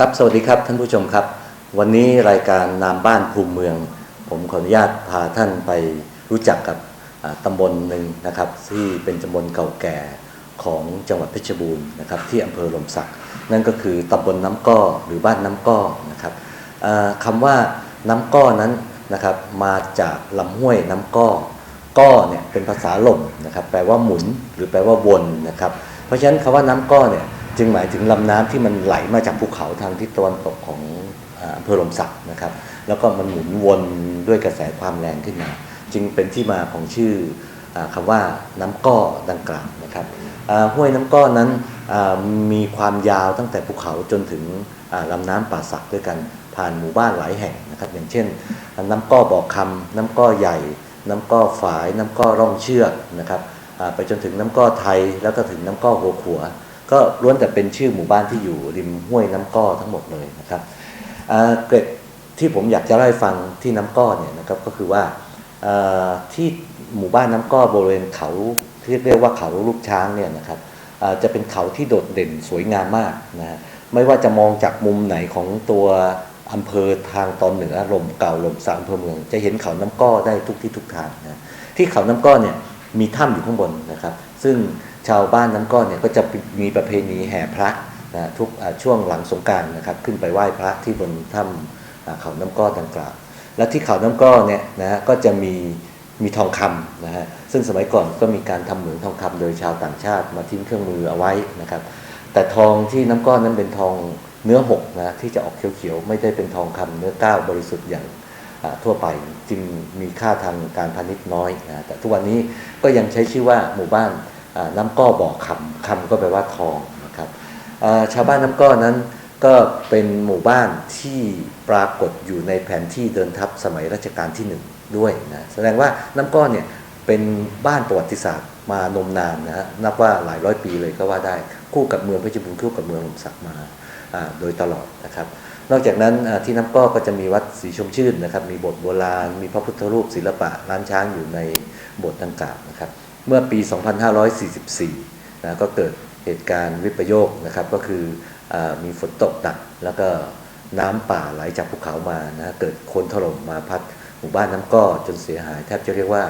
ครับ สวัสดีครับท่านผู้ชมครับ วันนี้รายการนามบ้านภูมิเมือง ผมขออนุญาตพาท่านไปรู้จักกับตำบลหนึ่งนะครับ ที่เป็นตำบลเก่าแก่ของจังหวัดเพชรบูรณ์นะครับ ที่อำเภอหลมสักนั่นก็คือตำบลน้ำก้อหรือบ้านน้ำก้อนะครับคำว่าน้ำก้อนั้นนะครับมาจากลำห้วยน้ำก้อก้อเนี่ยเป็นภาษาหล่มนะครับแปลว่าหมุนหรือแปลว่าวนนะครับ เพราะฉะนั้นคำว่าน้ำก้อเนี่ย จึงหมายถึงลำน้ำที่มันไหลมาจากภูเขาทางทิศตะวันตกของอำเภอลมสักนะครับ แล้วก็มันหมุนวนด้วยกระแสความแรงขึ้นมา จึงเป็นที่มาของชื่ออาคำว่าน้ำก้อดังกล่าวนะครับห้วยน้ำก้อนั้นมีความยาวตั้งแต่ภูเขาจนถึงอ่าลำน้ำป่าสักด้วยกันผ่านหมู่บ้านหลายแห่งนะครับ อย่างเช่น น้ำก้อบ่อคำน้ำก้อใหญ่ น้ำก้อฝาย น้ำก้อร่องเชือกนะครับไปจนถึงน้ำก้อไทยแล้วก็ถึงน้ำก้อหัวขัว ก็ล้วนแต่เป็นชื่อหมู่บ้านที่อยู่ริมห้วยน้ำก้อทั้งหมดเลยนะครับเกร็ดที่ผมอยากจะเล่าให้ฟังที่น้ำก้อเนี่ยนะครับก็คือว่าที่หมู่บ้านน้ำก้อบริเวณเขาที่เรียกว่าเขาลูกช้างเนี่ยนะครับจะเป็นเขาที่โดดเด่นสวยงามมากนะฮะไม่ว่าจะมองจากมุมไหนของตัวอำเภอทางตอนเหนือลมเก่าลมสามอำเภอเมือง จะเห็นเขาน้ำก้อได้ทุกที่ทุกทางนะที่เขาน้ำก้อเนี่ยมีถ้ำอยู่ข้างบนนะครับ ซึ่ง ชาวบ้านน้ำก้อนเนี่ยก็จะมีประเพณีแห่พระนะทุกช่วงหลังสงการนะครับขึ้นไปไหว้พระที่บนถ้ำเขาน้ำก้อดังกล่าว และที่เขาน้ำก้อนเนี่ยนะฮะก็จะมีมีทองคำนะฮะซึ่งสมัยก่อนก็มีการทำเหมืองทองคำโดยชาวต่างชาติมาทิ้งเครื่องมือเอาไว้นะครับ แต่ทองที่น้ำก้อนนั้นเป็นทองเนื้อหกนะที่จะออกเขียวๆไม่ได้เป็นทองคำเนื้อก้าวบริสุทธิ์อย่างทั่วไปจึงมีค่าทางการพาณิชย์น้อยนะแต่ทุกวันนี้ก็ยังใช้ชื่อว่าหมู่บ้าน น้ำก้อบ่อคำคำก็แปลว่าทองนะครับชาวบ้านน้ำก้อนั้นก็เป็นหมู่บ้านที่ปรากฏอยู่ในแผนที่เดินทัพสมัยรัชกาลที่หนึ่งด้วยนะแสดงว่าน้ำก้อเนี่ยเป็นบ้านประวัติศาสตร์มานมนานนะฮะนับว่าหลายร้อยปีเลยก็ว่าได้คู่กับเมืองเพชรบูรณ์คู่กับเมืองหลมสักมาอ่าโดยตลอดนะครับ นอกจากนั้นที่น้ำก้อก็จะมีวัดศรีชมชื่นนะครับ มีโบสถ์โบราณ มีพระพุทธรูปศิลปะล้านช้างอยู่ในโบสถ์ดังกล่าวนะครับ เมื่อปี 2544นะก็เกิดเหตุการณ์วิปโยคนะครับก็คืออมีฝนตกหนัก แล้วก็น้ำป่าไหลจากภูเขามานะเกิดโคลนถล่มมาพัดหมู่บ้านน้ำก้อจนเสียหายแทบจะเรียกว่า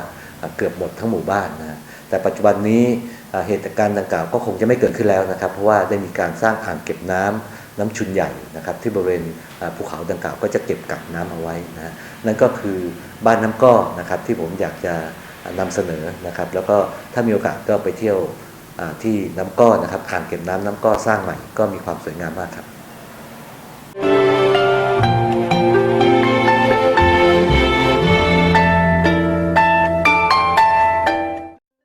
เกือบหมดทั้งหมู่บ้านนะแต่ปัจจุบันนี้เหตุการณ์ดังกล่าวก็คงจะไม่เกิดขึ้นแล้วนะครับ เพราะว่าได้มีการสร้างอ่างเก็บน้ำน้ำชุนใหญ่นะครับที่บริเวณภูเขาดังกล่าวก็จะเก็บกักน้ำเอาไว้นะนั่นก็คือบ้านน้ำก้อนะครับที่ผมอยากจะ นำเสนอนะครับ แล้วก็ถ้ามีโอกาสก็ไปเที่ยวที่น้ำก้อนนะครับอ่างเก็บน้ำน้ำก้อสร้างใหม่ก็มีความสวยงามมากครับ